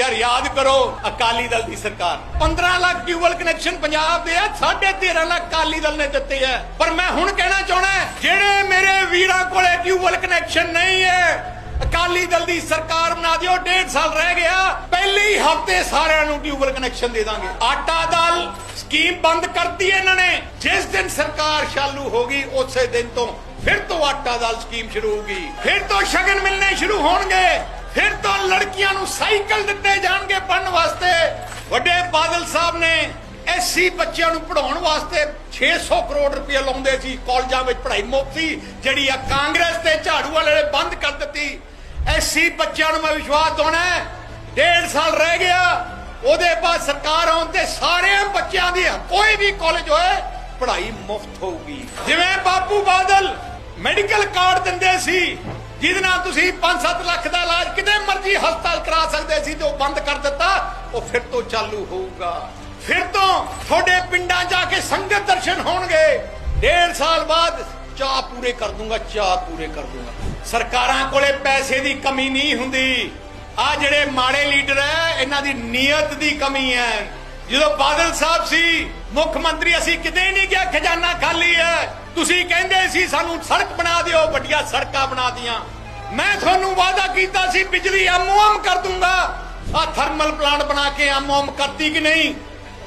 ਯਾਰ ਯਾਦ ਕਰੋ ਅਕਾਲੀ ਦਲ ਦੀ ਸਰਕਾਰ। 15 ਲੱਖ ਟਿਊਬਲ ਕਨੈਕਸ਼ਨ ਪੰਜਾਬ ਦੇ ਆ 13.5 ਲੱਖ ਅਕਾਲੀ ਦਲ ਨੇ ਦਿੱਤੇ ਆ। ਪਰ ਮੈਂ ਹੁਣ ਕਹਿਣਾ ਚਾਹਣਾ ਜਿਹੜੇ ਮੇਰੇ ਵੀਰਾਂ ਕੋਲੇ ਟਿਊਬਲ ਕਨੈਕਸ਼ਨ ਨਹੀਂ ਹੈ, ਅਕਾਲੀ ਦਲ ਦੀ ਸਰਕਾਰ ਬਣਾ ਦਿਓ, ਡੇਢ ਸਾਲ ਰਹਿ ਗਿਆ, ਪਹਿਲੇ ਹੀ ਹਫ਼ਤੇ ਸਾਰਿਆਂ ਨੂੰ ਟਿਊਬਲ ਕਨੈਕਸ਼ਨ ਦੇ ਦਾਂਗੇ। ਆਟਾ ਦਲ ਸਕੀਮ ਬੰਦ ਕਰਤੀ ਇਹਨਾਂ ਨੇ। ਜਿਸ ਦਿਨ ਸਰਕਾਰ ਚਾਲੂ ਹੋ ਗਈ, ਉਸੇ ਦਿਨ ਤੋਂ ਫਿਰ ਤੋਂ ਆਟਾ ਦਾਲ ਸਕੀਮ ਸ਼ੁਰੂ ਹੋਗੀ ਫਿਰ ਤੋਂ ਸ਼ਗਨ ਮਿਲਣੇ ਸ਼ੁਰੂ ਹੋਣਗੇ। ਫਿਰ ਤੋਂ ਲੜਕੀਆਂ ਨੂੰ ਸਾਈਕਲ ਦਿੱਤੇ ਜਾਣਗੇ ਪੜਨ ਵਾਸਤੇ। ਵੱਡੇ ਬਾਦਲ ਸਾਹਿਬ ਨੇ ਐਸਸੀ ਬੱਚਿਆਂ ਨੂੰ ਪੜਾਉਣ ਵਾਸਤੇ 600 ਕਰੋੜ ਰੁਪਏ ਲਾਉਂਦੇ ਸੀ, ਕਾਲਜਾਂ ਵਿੱਚ ਪੜ੍ਹਾਈ ਮੁਫਤ ਸੀ ਜਿਹੜੀ ਆ ਕਾਂਗਰਸ ਤੇ ਝਾੜੂ ਵਾਲੇ ਨੇ ਬੰਦ ਕਰ ਦਿੱਤੀ। ਐਸਸੀ ਬੱਚਿਆਂ ਨੂੰ ਮੈਂ ਵਿਸ਼ਵਾਸ ਦਿਵਾਉਣਾ ਡੇਢ ਸਾਲ ਰਹਿ ਗਿਆ, ਉਹਦੇ ਬਾਅਦ ਸਰਕਾਰ ਆਉਣ ਤੇ ਸਾਰੇ ਬੱਚਿਆਂ ਦੀ ਕੋਈ ਵੀ ਕਾਲਜ ਹੋਏ, ਪੜ੍ਹਾਈ ਮੁਫਤ ਹੋਊਗੀ। ਜਿਵੇਂ ਬਾਪੂ ਬਾਦਲ ਮੈਡੀਕਲ ਕਾਰਡ ਦਿੰਦੇ ਸੀ ਜਿਹਦੇ ਨਾਲ ਤੁਸੀਂ 5-7 ਲੱਖ ਦਾ ਇਲਾਜ ਕਿਤੇ ਮਰਜ਼ੀ ਹਸਪਤਾਲ ਕਰਾ ਸਕਦੇ ਸੀ ਤੇ ਉਹ ਬੰਦ ਕਰ ਦਿੱਤਾ, ਉਹ ਫਿਰ ਤੋਂ ਚਾਲੂ ਹੋਊਗਾ। ਫਿਰ ਤੋਂ ਤੁਹਾਡੇ ਪਿੰਡਾਂ ਜਾ ਕੇ ਸੰਗਤ ਦਰਸ਼ਨ ਹੋਣਗੇ। ਡੇਢ ਸਾਲ ਬਾਅਦ ਚਾਹ ਪੂਰੇ ਕਰ ਦੂੰਗਾ, ਚਾਹ ਪੂਰੇ ਕਰ ਦੂੰਗਾ। ਸਰਕਾਰਾਂ ਕੋਲੇ ਪੈਸੇ ਦੀ ਕਮੀ ਨਹੀਂ ਹੁੰਦੀ। ਆ ਜਿਹੜੇ ਮਾੜੇ ਲੀਡਰ ਐ, ਇਹਨਾਂ ਦੀ ਨੀਅਤ ਦੀ ਕਮੀ ਹੈ ਜਦੋਂ ਬਾਦਲ ਸਾਹਿਬ ਸੀ, ਮੁੱਖ ਮੰਤਰੀ ਅਸੀਂ ਕਿਤੇ ਨਹੀਂ ਗਿਆ, ਖਜ਼ਾਨਾ ਖਾਲੀ ਹੈ ਤੁਸੀਂ ਕਹਿੰਦੇ ਸੀ ਸਾਨੂੰ ਸੜਕ ਬਣਾ ਦਿਓ, ਵੱਡੀਆਂ ਸੜਕਾਂ ਬਣਾ ਦੀਆਂ। ਮੈਂ ਤੁਹਾਨੂੰ ਵਾਅਦਾ ਕੀਤਾ ਸੀ, ਬਿਜਲੀ ਆਮੋਮ ਕਰ ਦੂੰਗਾ। ਆ ਥਰਮਲ ਪਲਾਂਟ ਬਣਾ ਕੇ ਆਮੋਮ ਕਰਤੀ ਕਿ ਨਹੀਂ?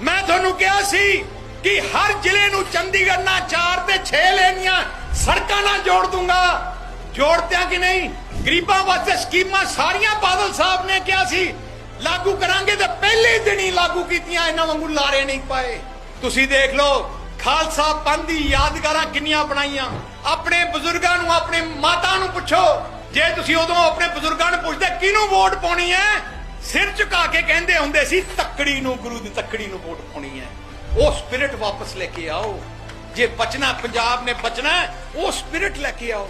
ਮੈਂ ਤੁਹਾਨੂੰ ਕਿਹਾ ਸੀ ਕਿ ਹਰ ਜ਼ਿਲ੍ਹੇ ਨੂੰ ਚੰਡੀਗੜ੍ਹ ਨਾਲ 4 ਤੇ 6 ਲੈਣੀਆਂ ਸੜਕਾਂ ਨਾਲ ਜੋੜ ਦੂੰਗਾ। ਜੋੜਤਿਆਂ ਕਿ ਨਹੀਂ? ਗਰੀਬਾਂ ਵਾਸਤੇ ਸਕੀਮਾਂ ਸਾਰੀਆਂ ਬਾਦਲ ਸਾਹਿਬ ਨੇ ਕਿਹਾ ਸੀ। ਲਾਗੂ ਕਰਾਂਗੇ ਤੇ ਪਹਿਲੇ ਦਿਨ ਹੀ ਲਾਗੂ ਕੀਤੀਆਂ, ਇਹਨਾਂ ਵਾਂਗੂ ਲਾਰੇ ਨਹੀਂ ਪਾਏ। ਤੁਸੀਂ ਦੇਖ ਲਓ ਖਾਲਸਾ ਪੰਥ ਦੀ ਯਾਦਗਾਰਾਂ ਕਿੰਨੀਆਂ ਬਣਾਈਆਂ? ਆਪਣੇ ਬਜ਼ੁਰਗਾਂ ਨੂੰ, ਆਪਣੇ ਮਾਤਾ ਨੂੰ ਪੁੱਛੋ। ਜੇ ਤੁਸੀਂ ਉਦੋਂ ਆਪਣੇ ਬਜ਼ੁਰਗਾਂ ਨੂੰ ਪੁੱਛਦੇ, ਕਿਹਨੂੰ ਵੋਟ ਪਾਉਣੀ ਹੈ? ਸਿਰ ਝੁਕਾ ਕੇ ਕਹਿੰਦੇ ਹੁੰਦੇ ਸੀ, ਤੱਕੜੀ ਨੂੰ, ਗੁਰੂ ਦੀ ਤੱਕੜੀ ਨੂੰ ਵੋਟ ਪਾਉਣੀ ਹੈ। ਉਹ ਸਪਿਰਿਟ ਵਾਪਸ ਲੈ ਕੇ ਆਓ। ਜੇ ਬਚਣਾ, ਪੰਜਾਬ ਨੇ ਬਚਣਾ ਉਹ ਸਪਿਰਿਟ ਲੈ ਕੇ ਆਓ।